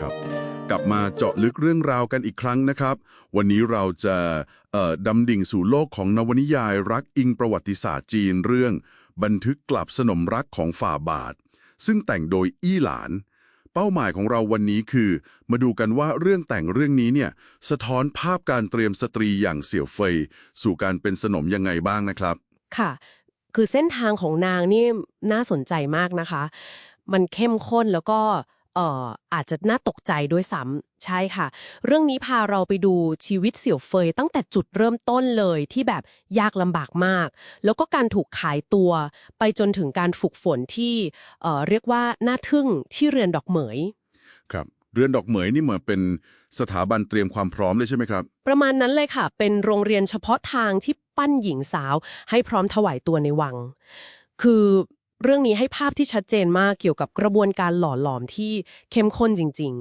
ครับ กลับมาเจาะลึกเรื่องราวกันอีกครั้งนะครับ วันนี้เราจะดำดิ่งสู่โลกของนวนิยายรักอิงประวัติศาสตร์จีนเรื่อง บันทึกกลับสนมรักของฝ่าบาท ซึ่งแต่งโดยอี้หลาน เป้าหมายของเราวันนี้คือ มาดูกันว่าเรื่องแต่งเรื่องนี้เนี่ยสะท้อนภาพการเตรียมสตรีอย่างเสี่ยวเฟย สู่การเป็นสนมยังไงบ้างนะครับ ค่ะ คือเส้นทางของนางนี่น่าสนใจมากนะคะ มันเข้มข้นแล้วก็ เอ่ออาจจะน่าตกใจด้วยซ้ำใช่ค่ะ เรื่องนี้พาเราไปดูชีวิตเสี่ยวเฟยตั้งแต่จุดเริ่มต้นเลยที่แบบยากลำบากมาก แล้วก็การถูกขายตัว ไปจนถึงการฝึกฝนที่เอ่อเรียกว่าน่าทึ่งที่เรือนดอกเหมย ครับเรือนดอกเหมยนี่เหมือนเป็นสถาบันเตรียมความพร้อมเลยใช่ไหมครับ ประมาณนั้นเลยค่ะ เป็นโรงเรียนเฉพาะทางที่ปั้นหญิงสาวให้พร้อมถวายตัวในวัง คือ เรื่องนี้ให้ภาพที่ชัดเจนมากเกี่ยวกับกระบวนการหล่อหลอมที่เข้มข้นจริง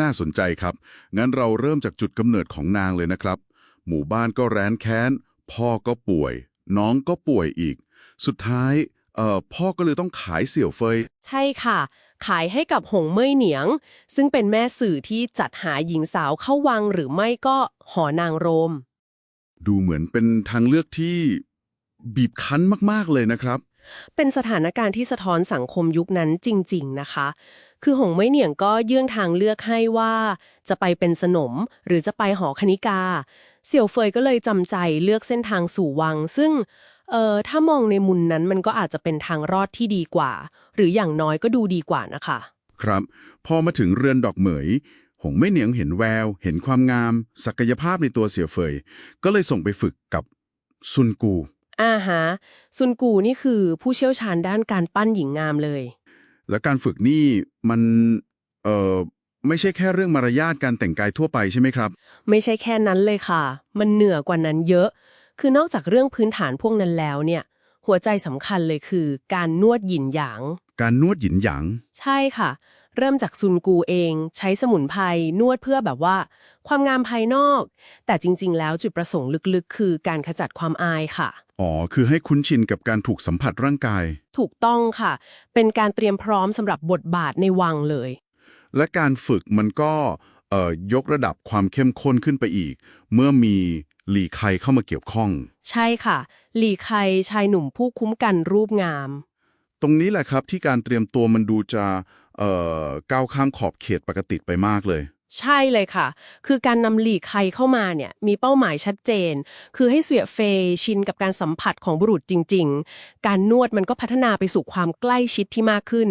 น่าสนใจครับ งั้นเราเริ่มจากจุดกำเนิดของนางเลยนะครับ หมู่บ้านก็แร้นแค้น พ่อก็ป่วย น้องก็ป่วยอีก สุดท้ายเอ่อพ่อก็เลยต้องขายเสี่ยวเฟย ๆ ใช่ค่ะ ขายให้กับหงเม่ยเหนียง ซึ่งเป็นแม่สื่อที่จัดหาหญิงสาวเข้าวังหรือไม่ก็หอนางโรม ดูเหมือนเป็นทางเลือกที่บีบคั้นมากๆเลยนะครับ เป็นสถานการณ์ที่สะท้อนสังคมยุคนั้นจริง ๆ นะคะ คือหงไม่เหนียงก็ยื่นทางเลือกให้ว่า จะไปเป็นสนมหรือจะไปหอคณิกา เสี่ยวเฟยก็เลยจำใจเลือกเส้นทางสู่วัง ซึ่งเอ่อถ้ามองในมุมนั้นมันก็อาจจะเป็นทางรอดที่ดีกว่า หรืออย่างน้อยก็ดูดีกว่านะคะ ครับ พอมาถึงเรือนดอกเหมย หงไม่เหนียงเห็นแวว เห็นความงาม ศักยภาพในตัวเสี่ยวเฟย ก็เลยส่งไปฝึกกับซุนกู อาฮะซุนกูนี่คือผู้เชี่ยวชาญด้านการปั้นหญิงงามเลย แล้วการฝึกนี่มันเอ่อไม่ใช่แค่เรื่องมารยาทการแต่งกายทั่วไปใช่ไหมครับ ไม่ใช่แค่นั้นเลยค่ะ มันเหนือกว่านั้นเยอะ คือนอกจากเรื่องพื้นฐานพวกนั้นแล้วเนี่ย หัวใจสำคัญเลยคือ การนวดหยินหยาง การนวดหยินหยาง ใช่ค่ะ เริ่มจากซุนกูเอง ใช้สมุนไพรนวดเพื่อแบบว่า ความงามภายนอก แต่จริง ๆ แล้วจุดประสงค์ลึกๆ คือการขจัดความอายค่ะ อ๋อ คือให้คุ้นชินกับการถูกสัมผัสร่างกาย ถูกต้องค่ะ เป็นการเตรียมพร้อมสำหรับบทบาทในวังเลย และการฝึกมันก็เอ่อยกระดับความเข้มข้นขึ้นไปอีก เมื่อมีหลีไคเข้ามาเกี่ยวข้อง ใช่ค่ะ หลีไคชายหนุ่มผู้คุ้มกันรูปงาม ตรงนี้แหละครับที่การเตรียมตัวมันดูจะเอ่อก้าวข้ามขอบเขตปกติไปมากเลย ใช่เลยค่ะ คือการนำหลีกใครเข้ามาเนี่ยมีเป้าหมายชัดเจน คือให้เสวียเฟยชินกับการสัมผัสของบุรุษจริง ๆ การนวดมันก็พัฒนาไปสู่ความใกล้ชิดที่มากขึ้น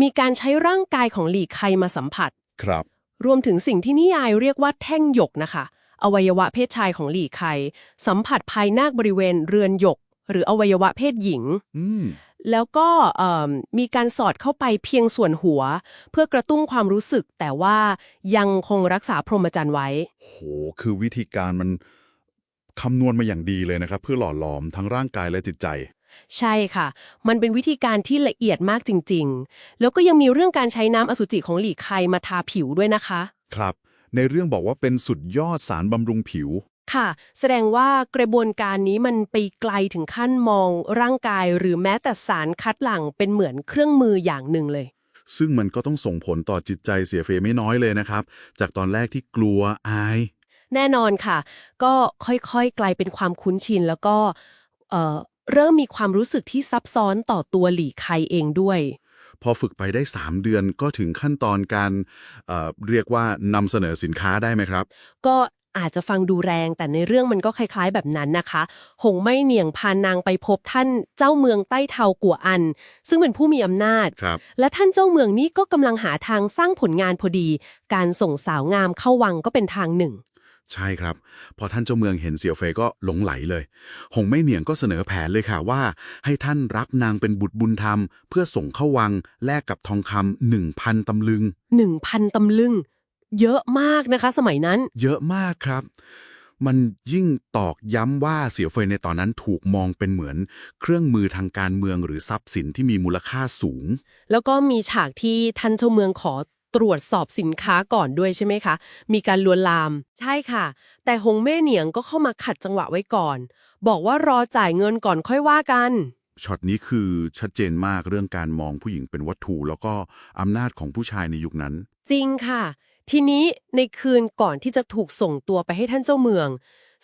มีการใช้ร่างกายของหลีกใครมาสัมผัส ครับ รวมถึงสิ่งที่นิยายเรียกว่าแท่งหยกนะคะ อวัยวะเพศชายของหลีกใครสัมผัสภายนอกบริเวณเรือนหยก หรืออวัยวะเพศหญิง อืม แล้วก็เอิ่มมีการสอดเข้าไปเพียงส่วนหัว เพื่อกระตุ้นความรู้สึก แต่ว่ายังคงรักษาพรหมจรรย์ไว้ โห คือวิธีการมันคำนวณมาอย่างดีเลยนะครับ เพื่อหล่อหลอมทั้งร่างกายและจิตใจ ใช่ค่ะ มันเป็นวิธีการที่ละเอียดมากจริง ๆ แล้วก็ยังมีเรื่องการใช้น้ำอสุจิของหลีกไคมาทาผิวด้วยนะคะ ครับ ในเรื่องบอกว่าเป็นสุดยอดสารบำรุงผิว ค่ะ แสดงว่ากระบวนการนี้มันไปไกลถึงขั้นมองร่างกายหรือแม้แต่สารคัดหลั่งเป็นเหมือนเครื่องมืออย่างหนึ่งเลย ซึ่งมันก็ต้องส่งผลต่อจิตใจเสียเฟยไม่น้อยเลยนะครับ จากตอนแรกที่กลัวอาย แน่นอนค่ะ ก็ค่อยๆ กลายเป็นความคุ้นชินแล้วก็เอ่อเริ่มมีความรู้สึกที่ซับซ้อนต่อตัวหลีไคเองด้วยพอฝึกไปได้ 3 เดือนก็ถึงขั้นตอนการเอ่อเรียกว่านำเสนอสินค้าได้ไหมครับ ก็ อาจจะฟังดูแรง แต่ในเรื่องมันก็คล้ายๆ แบบนั้นนะคะ หงไม่เหนียงพานางไปพบท่านเจ้าเมืองใต้เทากัวอัน ซึ่งเป็นผู้มีอำนาจครับและท่านเจ้าเมืองนี้ก็กำลังหาทางสร้างผลงานพอดี การส่งสาวงามเข้าวังก็เป็นทางหนึ่ง ใช่ครับ พอท่านเจ้าเมืองเห็นเสี่ยวเฟยก็หลงไหลเลย หงไม่เหนียงก็เสนอแผนเลยค่ะว่า ให้ท่านรับนางเป็นบุตรบุญธรรม เพื่อส่งเข้าวังแลกกับทองคำหนึ่งพันตำลึงหนึ่งพันตำลึง เยอะมากนะคะ สมัยนั้น เยอะมากครับ มันยิ่งตอกย้ำว่าเสี่ยวเฟยในตอนนั้นถูกมองเป็นเหมือน เครื่องมือทางการเมืองหรือทรัพย์สินที่มีมูลค่าสูง แล้วก็มีฉากที่ท่านเจ้าเมืองขอตรวจสอบสินค้าก่อนด้วยใช่ไหมคะ มีการลวนลาม ใช่ค่ะ แต่หงเม่เหนียงก็เข้ามาขัดจังหวะไว้ก่อน บอกว่ารอจ่ายเงินก่อนค่อยว่ากันช็อตนี้คือชัดเจนมากเรื่องการมองผู้หญิงเป็นวัตถุ แล้วก็อำนาจของผู้ชายในยุคนั้น จริงค่ะ ทีนี้ในคืนก่อนที่จะถูกส่งตัวไปให้ท่านเจ้าเมือง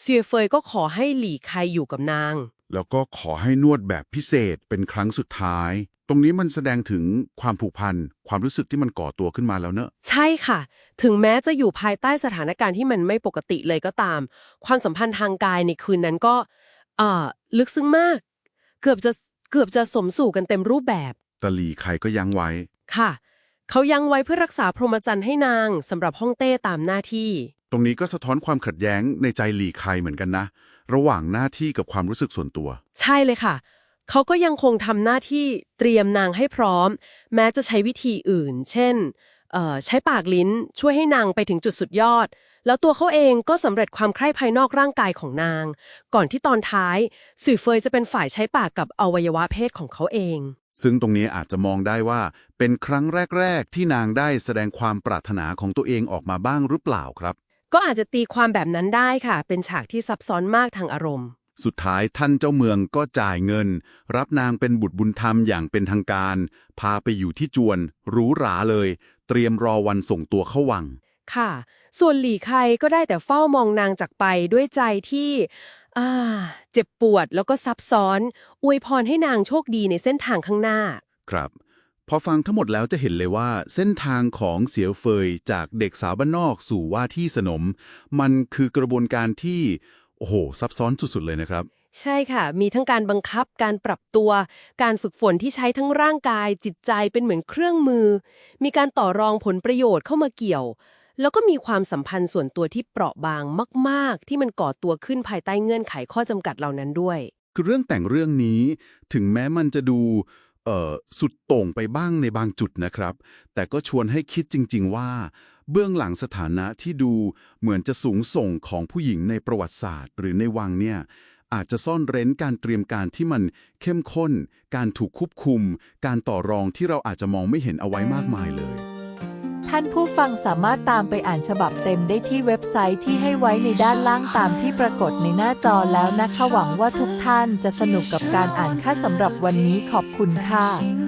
เซียเฟยก็ขอให้หลี่ไคอยู่กับนาง แล้วก็ขอให้นวดแบบพิเศษเป็นครั้งสุดท้าย ตรงนี้มันแสดงถึงความผูกพัน ความรู้สึกที่มันก่อตัวขึ้นมาแล้วเนอะ ใช่ค่ะ ถึงแม้จะอยู่ภายใต้สถานการณ์ที่มันไม่ปกติเลยก็ตาม ความสัมพันธ์ทางกายในคืนนั้นก็ เอ่อ ลึกซึ้งมาก เกือบจะเกือบจะสมสู่กันเต็มรูปแบบ แต่หลีใครก็ยั้งไว้ ค่ะ เขายังไว้เพื่อรักษาพรหมจรรย์ให้นางสำหรับฮ่องเต้ตามหน้าที่ ตรงนี้ก็สะท้อนความขัดแย้งในใจหลีใครเหมือนกันนะ ระหว่างหน้าที่กับความรู้สึกส่วนตัว ใช่เลยค่ะ เขาก็ยังคงทำหน้าที่เตรียมนางให้พร้อม แม้จะใช้วิธีอื่น เช่นเอ่อใช้ปากลิ้นช่วยให้นางไปถึงจุดสุดยอด แล้วตัวเขาเองก็สำเร็จความใคร่ภายนอกร่างกายของนาง ก่อนที่ตอนท้ายสุยเฟยจะเป็นฝ่ายใช้ปากกับอวัยวะเพศของเขาเอง ซึ่งตรงนี้อาจจะมองได้ว่าเป็นครั้งแรก ๆ ที่นางได้แสดงความปรารถนาของตัวเองออกมาบ้างหรือเปล่าครับ ก็อาจจะตีความแบบนั้นได้ค่ะ เป็นฉากที่ซับซ้อนมากทางอารมณ์ สุดท้ายท่านเจ้าเมืองก็จ่ายเงิน รับนางเป็นบุตรบุญธรรมอย่างเป็นทางการ พาไปอยู่ที่จวนหรูหราเลย เตรียมรอวันส่งตัวเข้าวังค่ะ ส่วนหลี่ไคก็ได้แต่เฝ้ามองนางจากไปด้วยใจที่อ่าเจ็บปวดแล้วก็ซับซ้อน อวยพรให้นางโชคดีในเส้นทางข้างหน้า ครับ พอฟังทั้งหมดแล้วจะเห็นเลยว่า เส้นทางของเสียวเฟยจากเด็กสาวบ้านนอกสู่ว่าที่สนม มันคือกระบวนการที่ โอ้โห ซับซ้อนสุดๆเลยนะครับ ใช่ค่ะ มีทั้งการบังคับ การปรับตัว การฝึกฝนที่ใช้ทั้งร่างกายจิตใจเป็นเหมือนเครื่องมือ มีการต่อรองผลประโยชน์เข้ามาเกี่ยว แล้วก็มีความสัมพันธ์ส่วนตัวที่เปราะบางมาก ๆ ที่มันก่อตัวขึ้นภายใต้เงื่อนไขข้อจำกัดเหล่านั้นด้วย คือเรื่องแต่งเรื่องนี้ถึงแม้มันจะดูสุดโต่งไปบ้างในบางจุดนะครับ แต่ก็ชวนให้คิดจริง ๆ ว่า เบื้องหลังสถานะที่ดูเหมือนจะสูงส่งของผู้หญิงในประวัติศาสตร์ หรือในวังเนี่ยอาจจะซ่อนเร้นการเตรียมการที่มันเข้มข้น การถูกควบคุม การต่อรองที่เราอาจจะมองไม่เห็นเอาไว้มากมายเลย ท่านผู้ฟังสามารถตามไปอ่านฉบับเต็มได้ที่เว็บไซต์ที่ให้ไว้ในด้านล่างตามที่ปรากฏในหน้าจอแล้วนะคะหวังว่าทุกท่านจะสนุกกับการอ่านค่ะสำหรับวันนี้ขอบคุณค่ะ